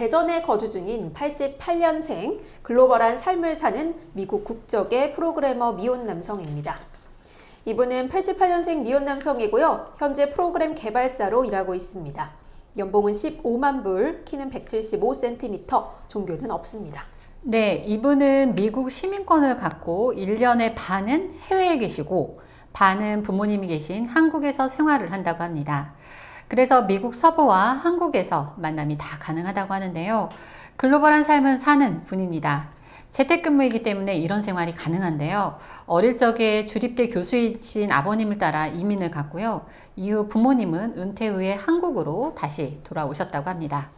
대전에 거주 중인 88년생 글로벌한 삶을 사는 미국 국적의 프로그래머 미혼 남성입니다. 이분은 88년생 미혼 남성이고요. 현재 프로그램 개발자로 일하고 있습니다. 연봉은 15만 불, 키는 175cm, 종교는 없습니다. 네, 이분은 미국 시민권을 갖고 1년의 반은 해외에 계시고 반은 부모님이 계신 한국에서 생활을 한다고 합니다. 그래서 미국 서부와 한국에서 만남이 다 가능하다고 하는데요. 글로벌한 삶을 사는 분입니다. 재택근무이기 때문에 이런 생활이 가능한데요. 어릴 적에 주립대 교수이신 아버님을 따라 이민을 갔고요. 이후 부모님은 은퇴 후에 한국으로 다시 돌아오셨다고 합니다.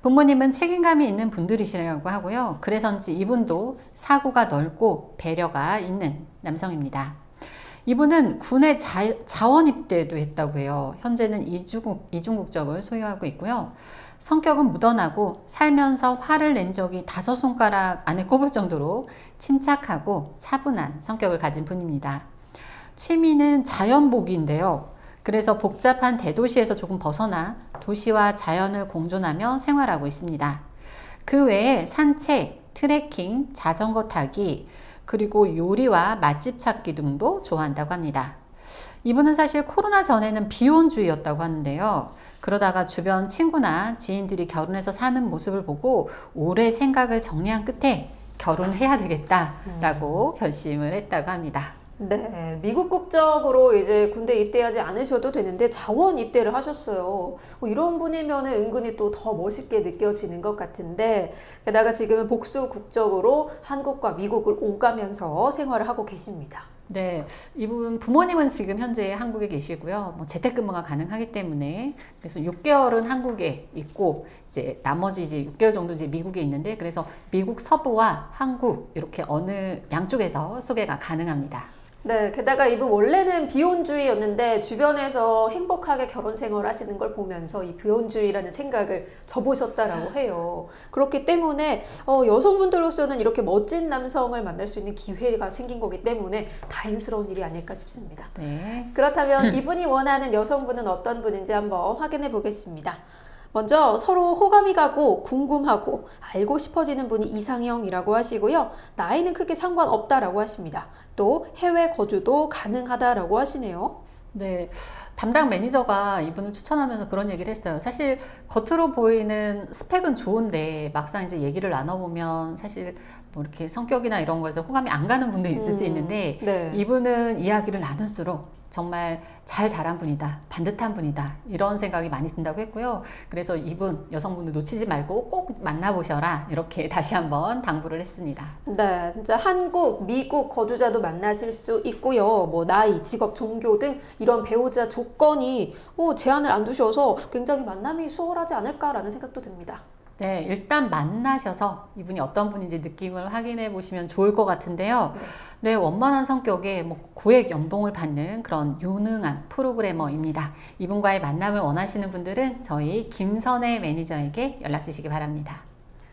부모님은 책임감이 있는 분들이시라고 하고요. 그래서인지 이분도 사고가 넓고 배려가 있는 남성입니다. 이분은 군에 자, 자원 입대도 했다고 해요. 현재는 이중, 이중국적을 소유하고 있고요. 성격은 묻어나고 살면서 화를 낸 적이 다섯 손가락 안에 꼽을 정도로 침착하고 차분한 성격을 가진 분입니다. 취미는 자연보기인데요. 그래서 복잡한 대도시에서 조금 벗어나 도시와 자연을 공존하며 생활하고 있습니다. 그 외에 산책, 트레킹, 자전거 타기, 그리고 요리와 맛집 찾기 등도 좋아한다고 합니다. 이분은 사실 코로나 전에는 비혼주의였다고 하는데요. 그러다가 주변 친구나 지인들이 결혼해서 사는 모습을 보고 오래 생각을 정리한 끝에 결혼해야 되겠다라고 결심을 했다고 합니다. 네, 미국 국적으로 이제 군대 입대하지 않으셔도 되는데 자원 입대를 하셨어요. 뭐 이런 분이면 은근히 또 더 멋있게 느껴지는 것 같은데 게다가 지금은 복수 국적으로 한국과 미국을 오가면서 생활을 하고 계십니다. 네, 이분 부모님은 지금 현재 한국에 계시고요. 뭐 재택근무가 가능하기 때문에 그래서 6개월은 한국에 있고 이제 나머지 이제 6개월 정도 이제 미국에 있는데 그래서 미국 서부와 한국 이렇게 어느 양쪽에서 소개가 가능합니다. 네, 게다가 이분 원래는 비혼주의였는데 주변에서 행복하게 결혼 생활 하시는 걸 보면서 이 비혼주의라는 생각을 접으셨다라고 해요. 그렇기 때문에 어, 여성분들로서는 이렇게 멋진 남성을 만날 수 있는 기회가 생긴 거기 때문에 다행스러운 일이 아닐까 싶습니다. 네. 그렇다면 이분이 원하는 여성분은 어떤 분인지 한번 확인해 보겠습니다. 먼저 서로 호감이 가고 궁금하고 알고 싶어지는 분이 이상형이라고 하시고요. 나이는 크게 상관없다라고 하십니다. 또 해외 거주도 가능하다라고 하시네요. 네. 담당 매니저가 이분을 추천하면서 그런 얘기를 했어요. 사실 겉으로 보이는 스펙은 좋은데 막상 이제 얘기를 나눠보면 사실 뭐 이렇게 성격이나 이런 거에서 호감이 안 가는 분도 있을 수 음, 있는데 네. 이분은 이야기를 나눌수록 정말 잘 자란 분이다, 반듯한 분이다 이런 생각이 많이 든다고 했고요. 그래서 이분 여성분을 놓치지 말고 꼭 만나보셔라 이렇게 다시 한번 당부를 했습니다. 네, 진짜 한국, 미국 거주자도 만나실 수 있고요. 뭐 나이, 직업, 종교 등 이런 배우자 조건이 어, 제한을 안 두셔서 굉장히 만남이 수월하지 않을까라는 생각도 듭니다. 네, 일단 만나셔서 이분이 어떤 분인지 느낌을 확인해 보시면 좋을 것 같은데요. 네, 원만한 성격에 뭐 고액 연봉을 받는 그런 유능한 프로그래머입니다. 이분과의 만남을 원하시는 분들은 저희 김선혜 매니저에게 연락 주시기 바랍니다.